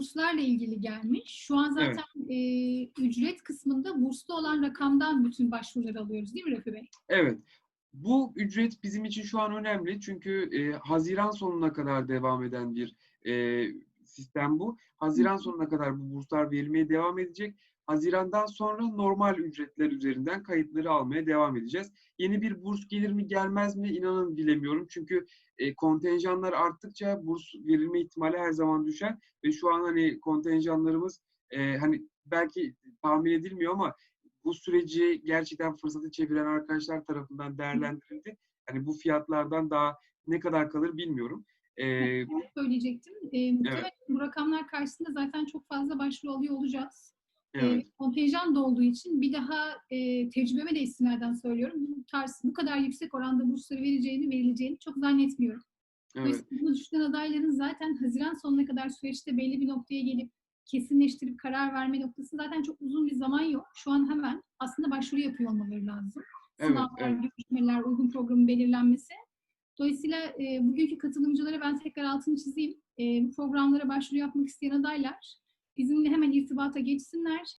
burslarla ilgili gelmiş. Şu an zaten e, ücret kısmında burslu olan rakamdan bütün başvuruları alıyoruz değil mi Rafi Bey? Evet. Bu ücret bizim için şu an önemli çünkü e, Haziran sonuna kadar devam eden bir e, sistem bu. Haziran sonuna kadar bu burslar verilmeye devam edecek. Hazirandan sonra normal ücretler üzerinden kayıtları almaya devam edeceğiz. Yeni bir burs gelir mi gelmez mi inanın bilemiyorum. Çünkü e, kontenjanlar arttıkça burs verilme ihtimali her zaman düşer ve şu an hani kontenjanlarımız e, hani belki tahmin edilmiyor ama bu süreci gerçekten fırsatı çeviren arkadaşlar tarafından değerlendirildi. Hani bu fiyatlardan daha ne kadar kalır bilmiyorum. Ee, Evet, söyleyecektim. E, muhtemelen bu rakamlar karşısında zaten çok fazla başvuru alıyor olacağız. evet, E, kontenjan da olduğu için bir daha e, tecrübeme de istinaden söylüyorum. Bu tarz bu kadar yüksek oranda bursları vereceğini, verileceğini çok zannetmiyorum. evet, bunu düşünen adayların zaten Haziran sonuna kadar süreçte belli bir noktaya gelip kesinleştirip karar verme noktası zaten çok uzun bir zaman yok. Şu an hemen aslında başvuru yapıyor olmaları lazım. Evet, Sınavlar, evet. görüşmeler, uygun programın belirlenmesi. Dolayısıyla e, bugünkü katılımcılara ben tekrar altını çizeyim. E, bu programlara başvuru yapmak isteyen adaylar bizimle hemen irtibata geçsinler.